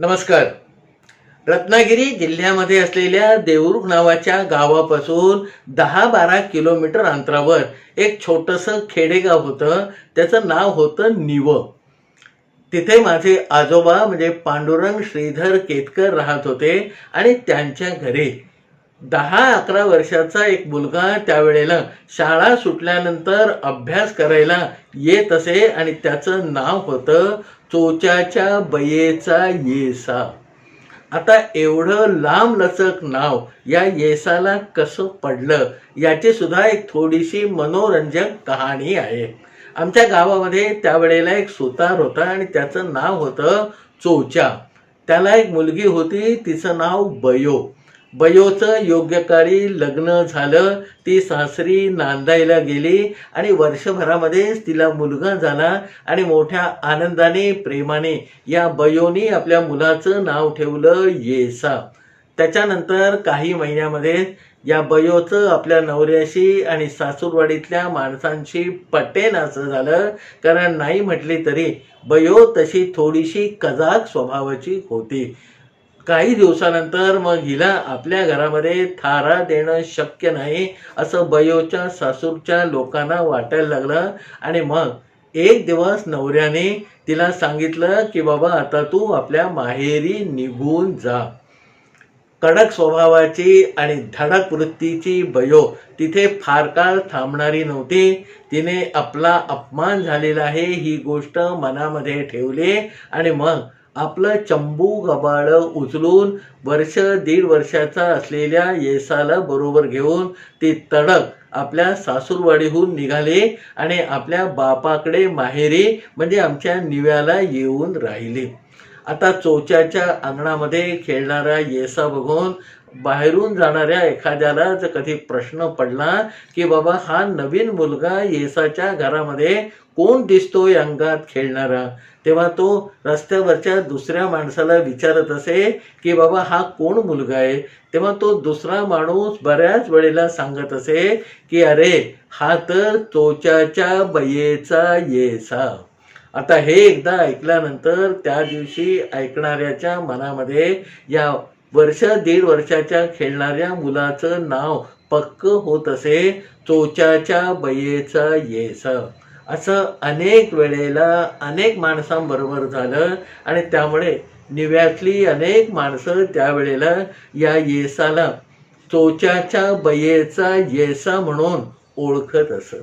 नमस्कार. रत्नागिरी जिल्ह्यामध्ये असलेल्या देऊरुख नावाच्या गावापासून दहा बारा किलोमीटर अंतरावर एक छोटंसं खेडेगाव होतं. त्याचं नाव होतं निव. तिथे माझे आजोबा म्हणजे पांडुरंग श्रीधर केतकर राहत होते आणि त्यांच्या घरी दहा अकरा वर्षाचा एक मुलगा त्यावेळेला शाळा सुटल्यानंतर अभ्यास करायला येत असे आणि त्याचं नाव होतं चोच्याच्या बयेचा येसा. आता एवढं लांब लचक नाव या येसाला कसं पडलं याची सुद्धा एक थोडीशी मनोरंजक कहाणी आहे. आमच्या गावामध्ये त्यावेळेला एक सुतार होता आणि त्याचं नाव होतं चोचा. त्याला एक मुलगी होती तिचं नाव बयो. बयोचं योग्यकाळी लग्न झालं ती सासरी नांदायला गेली आणि वर्षभरामध्येच तिला मुलगा झाला आणि मोठ्या आनंदाने प्रेमाने या बयोनी आपल्या मुलाचं नाव ठेवलं येसा. त्याच्यानंतर काही महिन्यामध्ये या बयोचं आपल्या नवऱ्याशी आणि सासूरवाडीतल्या माणसांशी पटेन असं झालं. कारण नाही म्हटली तरी बयो तशी थोडीशी कजाक स्वभावाची होती. काही दिवसानंतर मग हिला आपल्या घरामध्ये थारा देणं शक्य नाही असं बयोच्या सासूरच्या लोकांना वाटायला लागलं. आणि मग एक दिवस नवऱ्याने तिला सांगितलं की बाबा आता तू आपल्या माहेरी निघून जा. कडक स्वभावाची आणि धडक वृत्तीची बयो तिथे फार काळ थांबणारी नव्हती. तिने आपला अपमान झालेला आहे ही गोष्ट मनामध्ये ठेवली. आणि मग आपलं चंबू गबाळ उचलून वर्ष दीड वर्षाचा असलेल्या येसाला बरोबर घेऊन ती तडक आपल्या सासूरवाडीहून निघाली आणि आपल्या बापाकडे माहेरी म्हणजे आमच्या निव्याला येऊन राहिली. आता चोच्याच्या अंगणामध्ये खेळणारा येसा बघून बाहेरून जाणाऱ्या एखाद्याला जर कधी प्रश्न पडला की बाबा हा नवीन मुलगा येसाच्या घरामध्ये कोण दिसतोय अंगात खेळणारा? तेव्हा तो रस्त्यावरच्या दुसऱ्या माणसाला विचारत असे की बाबा हा कोण मुलगा आहे? तेव्हा तो दुसरा माणूस बऱ्याच वेळेला सांगत असे की अरे हा तर चोच्याच्या बयेचा येसा. आता हे एकदा ऐकल्यानंतर त्या दिवशी ऐकणाऱ्याच्या मनामध्ये या वर्ष दीड वर्षाच्या खेळणाऱ्या मुलाचं नाव पक्क होत असे चोचाच्या बयेचा येस. असं अनेक वेळेला अनेक माणसांबरोबर झालं आणि त्यामुळे निव्यातली अनेक माणसं त्यावेळेला या येसाला चोच्याच्या बयेचा येसा म्हणून ओळखत असत.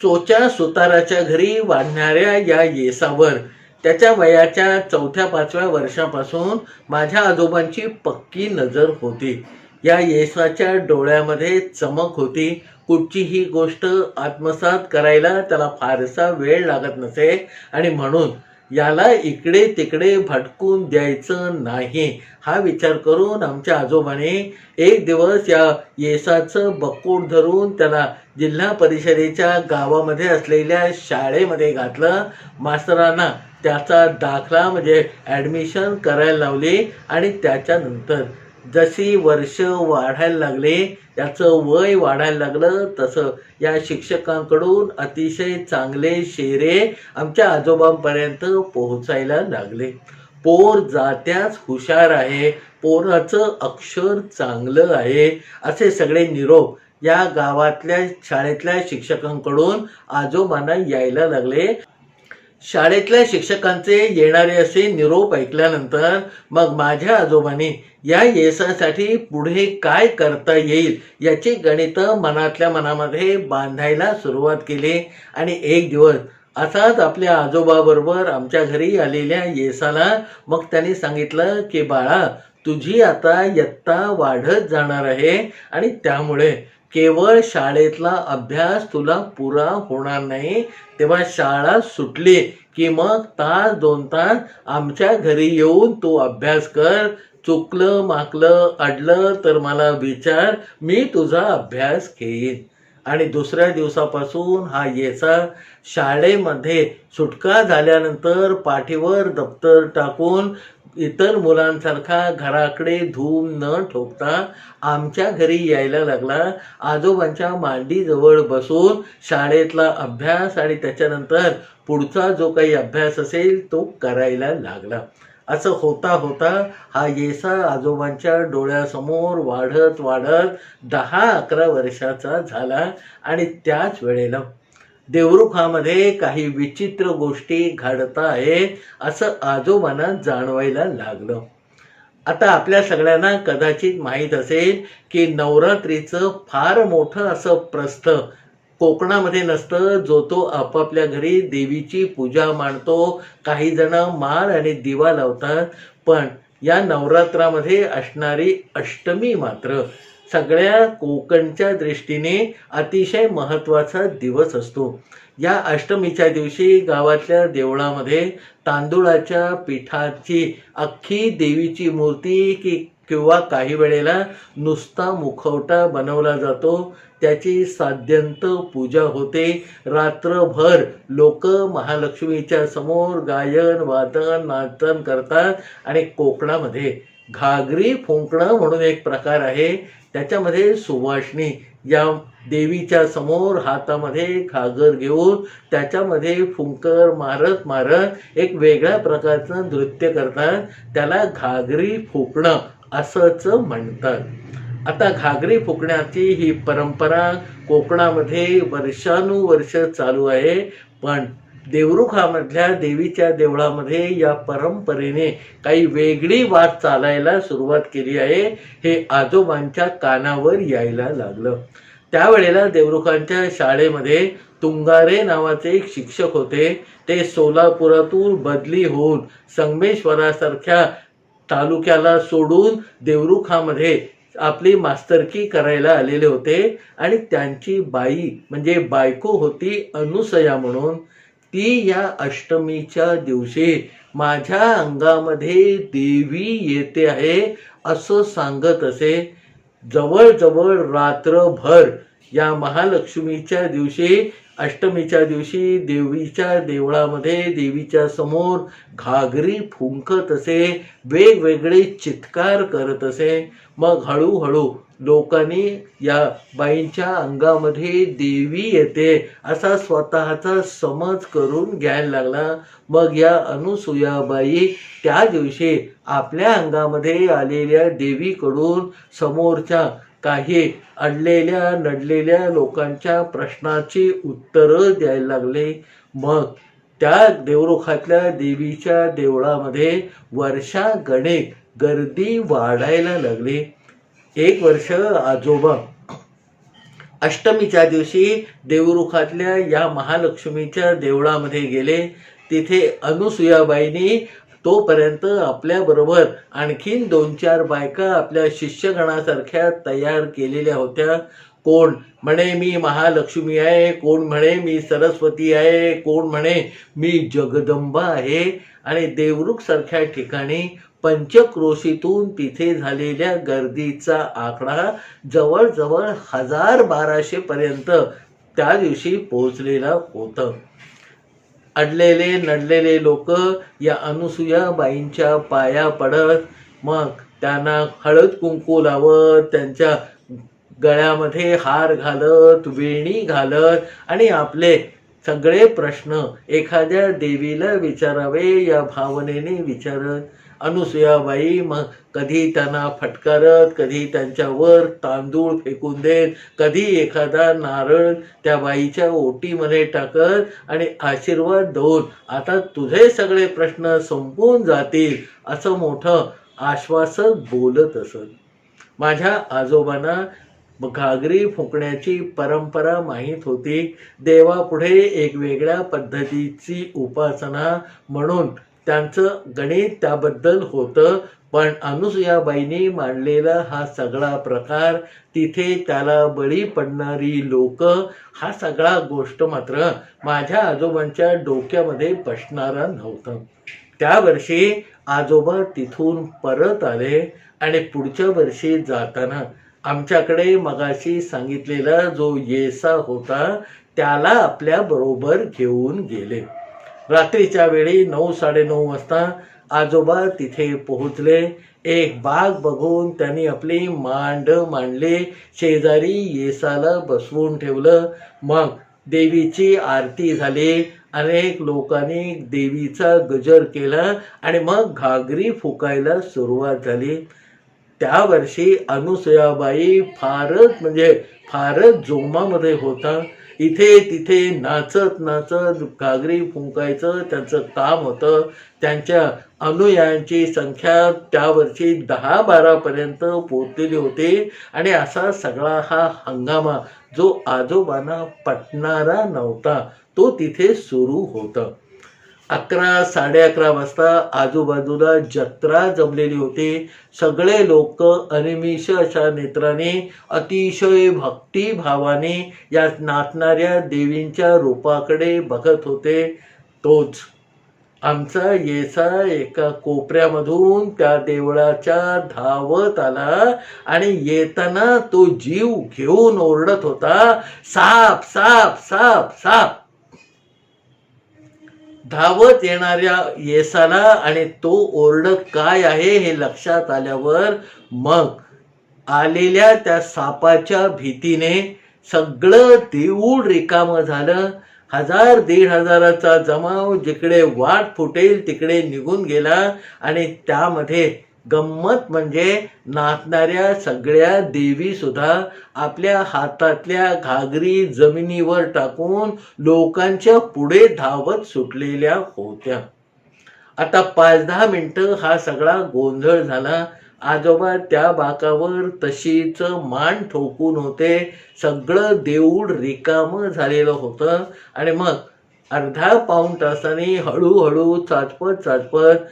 चोच्या सुताराच्या घरी वाढणाऱ्या या येसावर त्याच्या वयाच्या चौथ्या पाचव्या वर्षापासून माझ्या आजोबांची पक्की नजर होती. या येसाच्या डोळ्यामध्ये चमक होती. कुठचीही गोष्ट आत्मसात करायला त्याला फारसा वेळ लागत नसे आणि म्हणून याला इकडे तिकडे भटकून द्यायचं नाही. हा विचार करून आमच्या आजोबाने एक दिवस या येसाचं बक्कूड धरून त्याला जिल्हा परिषदेच्या गावामध्ये असलेल्या शाळेमध्ये घातलं. मास्तरांना त्याचा दाखला म्हणजे ॲडमिशन करायला लावली आणि त्याच्यानंतर जशी वर्ष वाढायला लागले त्याचं वय वाढायला लागलं तसं या शिक्षकांकडून अतिशय चांगले शेरे आमच्या आजोबांपर्यंत पोहोचायला लागले. पोर जात्याच हुशार आहे पोराचं अक्षर चांगलं आहे असे सगळे निरोप या गावातल्या शाळेतल्या शिक्षकांकडून आजोबांना यायला लागले. शाळेतल्या शिक्षकांचे येणारे असे निरोप ऐकल्यानंतर मग माझ्या आजोबांनी या येसासाठी पुढे काय करता येईल याची गणितं मनातल्या मनामध्ये बांधायला सुरुवात केली. आणि एक दिवस असाच आपल्या आजोबाबरोबर आमच्या घरी आलेल्या येसाला मग त्यांनी सांगितलं की बाळा तुझी आता यत्ता वाढत जाणार आहे आणि त्यामुळे केवळ शाळेतला अभ्यास तुला पुरा होणार नाही. तेव्हा शाळा सुटली की मग तास दोन तास आमच्या घरी येऊन तू अभ्यास कर. चुकलं माकलं अडलं तर मला विचार मी तुझा अभ्यास घेईन. आणि दुसऱ्या दिवसापासून हा येचा शाळेमध्ये सुटका झाल्यानंतर पाठीवर दप्तर टाकून इतर मुलांसारखा घराकडे धूम न ठोकता आमच्या घरी यायला लागला. आजोबांच्या मांडीजवळ बसून शाळेतला अभ्यास आणि त्याच्यानंतर पुढचा जो काही अभ्यास असेल तो करायला लागला. असं होता होता हा येसा आजोबांच्या डोळ्यासमोर वाढत वाढत दहा अकरा वर्षाचा झाला आणि त्याच वेळेला देवरुखामध्ये काही विचित्र गोष्टी घडत आहेत असं आजोबांना जाणवायला लागलं. आता आपल्या सगळ्यांना कदाचित माहीत असेल की नवरात्रीचं फार मोठं असं प्रस्थ कोकणामध्ये नसतं जो तो आपापल्या घरी देवीची पूजा मांडतो काही जण माळ आणि दिवा लावतात पण या नवरात्रामध्ये असणारी अष्टमी मात्र सगळ्या कोकणच्या दृष्टीने अतिशय महत्त्वाचा दिवस असतो. या अष्टमीच्या दिवशी गावातल्या देवळामध्ये तांदूळाच्या पिठाची अख्खी देवीची मूर्ती की किंवा काही वेळेला नुसता मुखवटा बनवला जातो त्याची साध्यंत पूजा होते. रात्रभर लोक महालक्ष्मीच्या समोर गायन वादन नाचन करतात आणि कोकणामध्ये घागरी फुंकणं म्हणून एक प्रकार आहे. त्याच्यामध्ये सुवासणी या देवीच्या समोर हातामध्ये घागर घेऊन त्याच्यामध्ये फुंकर मारत मारत एक वेगळ्या प्रकारचं नृत्य करतात. त्याला घागरी फुकणं असंच म्हणतात. आता घागरी फुकण्याची ही परंपरा कोकणामध्ये वर्षानुवर्ष चालू आहे. पण देवरुखामधल्या देवीच्या देवळामध्ये या परंपरेने काही वेगळी वाट चालायला सुरुवात केली आहे. हे आजोबांच्या कानावर यायला लागलं. त्यावेळेला देवरुखांच्या शाळेमध्ये तुंगारे नावाचे एक शिक्षक होते. ते सोलापुरातून बदली होऊन संगमेश्वरासारख्या तालुक्याला सोडून देवरुखामध्ये आपली मास्तरकी करायला आलेले होते. आणि त्यांची बाई म्हणजे बायको होती अनुसया म्हणून ती या अष्टमीच्या दिवशी माझ्या अंगामध्ये देवी येते आहे असं सांगत असे. जवळजवळ रात्रभर या महालक्ष्मीच्या दिवशी अष्टमीच्या दिवशी देवीच्या देवळामध्ये देवीच्या समोर घागरी फुंकत असे वेगवेगळे चित्कार करत असे. मग हळूहळू लोकांनी या बाईंच्या अंगामध्ये देवी येते असा स्वतःचा समज करून घ्यायला लागला. मग या अनुसूयाबाई त्या दिवशी आपल्या अंगामध्ये आलेल्या देवीकडून समोरच्या काही अडलेल्या नडलेल्या लोकांच्या प्रश्नाची उत्तरं द्यायला लागले. मग त्या देवरुखातल्या देवीच्या देवळामध्ये वर्षा गणित गर्दी वाढायला लागली. एक वर्ष आजोबा. अष्टमीच्या दिवशी देवरुखातल्या या महालक्ष्मीच्या देवळामध्ये गेले. तिथे अनुसुयाबाईंनी तोपर्यंत आपल्याबरोबर आणखीन दोन चार बायका आपल्या शिष्यगणासारख्या तयार केलेल्या होत्या. कोण म्हणे मी महालक्ष्मी आहे कोण म्हणे मी सरस्वती आहे कोण म्हणे मी जगदंबा आहे. आणि देवरुखसारख्या ठिकाणी पंचक्रोशीतून तिथे झालेल्या गर्दीचा आकडा जवळजवळ हजार बाराशेपर्यंत त्या दिवशी पोहोचलेला होतं. अडलेले नडलेले लोक या अनुसूयाबाईंच्या पाया पडत. मग त्यांना हळद कुंकू लावत त्यांच्या गळ्यामध्ये हार घालत वेणी घालत आणि आपले सगळे प्रश्न एखाद्या देवीला विचारावे या भावनेने विचारत. अनुसुयाबाई मग कधी त्यांना फटकारत कधी त्यांच्यावर तांदूळ फेकून देत कधी एखादा नारळ त्या बाईच्या ओटीमध्ये टाकत आणि आशीर्वाद देऊन आता तुझे सगळे प्रश्न संपून जातील असं मोठं आश्वासक बोलत असत माझ्या आजोबांना घागरी फुंकण्याची परंपरा माहीत होती. देवापुढे एक वेगळ्या पद्धतीची उपासना म्हणून त्यांचं गणित त्याबद्दल होतं पण अनुसुयाबाईंनी मांडलेला हा सगळा प्रकार तिथे त्याला बळी पडणारी लोक हा सगळा गोष्ट मात्र माझ्या आजोबांच्या डोक्यामध्ये बसणारा नव्हतं. त्या वर्षी आजोबा तिथून परत आले आणि पुढच्या वर्षी जाताना आमच्याकडे मगाशी सांगितलेला जो येसा होता त्याला आपल्या बरोबर घेऊन गेले. रात्रीच्या वेळी नऊ साडेनऊ वाजता आजोबा तिथे पोहोचले. एक बाग बघून त्यांनी आपली मांड मांडली. शेजारी येसाला बसवून ठेवलं. मग देवीची आरती झाली. अनेक लोकांनी देवीचा गजर केला आणि मग घागरी फुकायला सुरुवात झाली. त्या वर्षी अनुसयाबाई फारच म्हणजे फारच जोमामध्ये होता. इथे तिथे नाचत नाचत घागरी फुंकायचं त्यांचं काम होतं. त्यांच्या अनुयायांची संख्या त्या वर्षी दहा बारापर्यंत पोहोचलेली होती. आणि असा सगळा हा हंगामा जो आजोबांना पटणारा नव्हता तो तिथे सुरू होता. अकरा साडे अकरा वाजता आजूबाजूला जत्रा जमलेली होती. सगळे लोक अनिमिष अशा नेत्राने अतिशय भक्तिभावाने या नाचणाऱ्या देवींच्या रूपाकडे बघत होते. तोच आमचा येसा एका कोपऱ्यामधून त्या देवळाच्या धावत आला आणि येताना तो जीव घेऊन ओरडत होता साप साप साप साप. धावत येणाऱ्या येसाला आणि तो ओरडत काय आहे हे लक्षात आल्यावर मग आलेल्या त्या सापाच्या भीतीने सगळं देऊळ रिकामं झालं. हजार दीड हजाराचा जमाव जिकडे वाट फुटेल तिकडे निघून गेला आणि त्यामध्ये गंमत म्हणजे नाचणाऱ्या सगळ्या देवी सुद्धा आपल्या हातातल्या घागरी जमिनीवर टाकून लोकांच्या पुढे धावत सुटलेल्या होत्या. आता पाच दहा मिनिटं हा सगळा गोंधळ झाला. आजोबा त्या बाकावर तशीच मान ठोकून होते. सगळं देऊळ रिकाम झालेलं होतं. आणि मग अर्धा पाऊण तासाने हळूहळू चाचपत चाचपत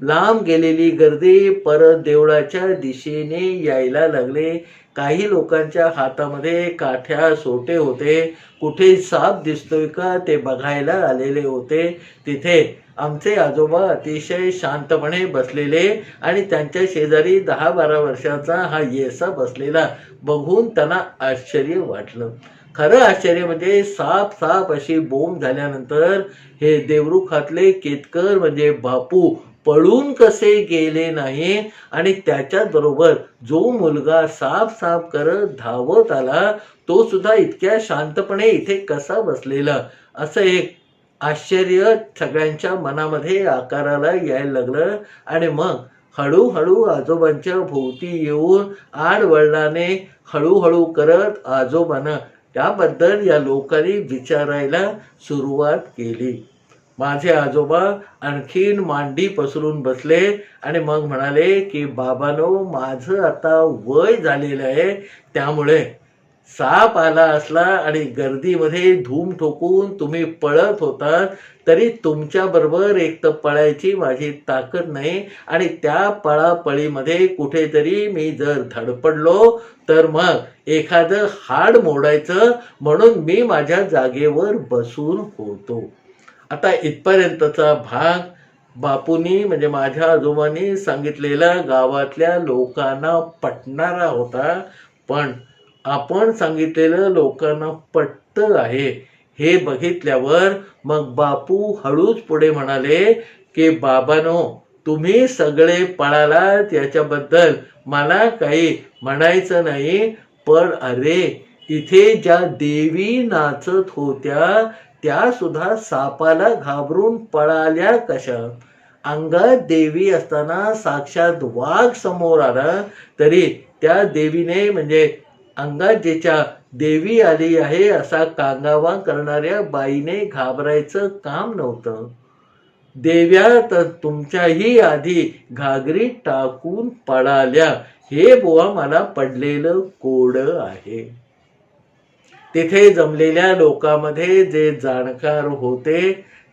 लांब गेलेली गर्दी परत देवळाच्या दिशेने यायला लागले. काही लोकांच्या हातामध्ये काठ्या सोटे होते. कुठे साप दिसतोय का ते बघायला आलेले होते. तिथे आमचे आजोबा अतिशय शांतपणे बसलेले आणि त्यांच्या शेजारी दहा बारा वर्षाचा हा येसा बसलेला. बघून त्यांना आश्चर्य वाटलं. खरं आश्चर्य म्हणजे साप साप अशी बोंब झाल्यानंतर हे देवरुखातले केतकर म्हणजे बापू पळून कसे गेले नाही आणि त्याच्याच बरोबर जो मुलगा साफ साफ करत धावत आला तो सुद्धा इतक्या शांतपणे इथे कसा बसलेला? असं एक आश्चर्य सगळ्यांच्या मनामध्ये आकाराला यायला लागलं आणि मग हळूहळू आजोबांच्या भोवती येऊन आडवळणाने हळूहळू करत आजोबांना त्याबद्दल या लोकांनी विचारायला सुरुवात केली. माझे आजोबा आणखीन मांडी पसरून बसले आणि मग म्हणाले की बाबानो माझं आता वय झालेलं आहे. त्यामुळे साप आला असला आणि गर्दीमध्ये धूम ठोकून तुम्ही पळत होता तरी तुमच्या बरोबर एक तर पळायची माझी ताकद नाही आणि त्या पळापळीमध्ये कुठेतरी मी जर धडपडलो तर मग एखादं हाड मोडायचं म्हणून मी माझ्या जागेवर बसून होतो. आता इथपर्यंतचा भाग बापूंनी म्हणजे माझ्या आजोबांनी सांगितलेला गावातल्या लोकांना पटणारा होता. पण आपण सांगितलेलं लोकांना पटत आहे हे बघितल्यावर मग बापू हळूच पुढे म्हणाले की बाबानो तुम्ही सगळे पळालात याच्याबद्दल. मला काही म्हणायचं नाही पण अरे इथे ज्या देवी नाचत होत्या त्या सुद्धा सापाला घाबरून पळाल्या कशा? अंगात देवी असताना साक्षात वाघ समोर आला तरी त्या देवीने म्हणजे अंगात ज्याच्या देवी आली आहे असा कांगावा करणाऱ्या बाईने घाबरायचं काम नव्हतं. देव्या तर तुमच्याही आधी घागरी टाकून पळाल्या. हे बुवा मला पडलेलं कोड आहे. तिथे जमलेल्या लोकांमध्ये जे जाणकार होते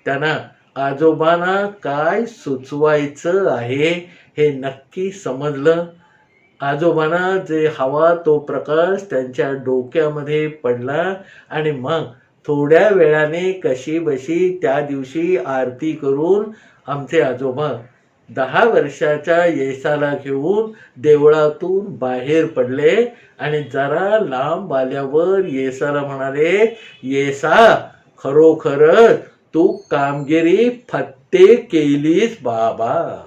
त्यांना आजोबांना काय सुचवायचं आहे हे नक्की समजलं. आजोबांना जे हवा तो प्रकाश त्यांच्या डोक्यामध्ये पडला आणि मग थोड्या वेळाने कशी बशी त्या दिवशी आरती करून आमचे आजोबा दहा वर्षाच्या येसाला घेऊन देवळातून बाहेर पडले आणि जरा लांब आल्यावर येसाला म्हणाले येसा खरोखरच तू कामगिरी फत्ते केलीस बाबा.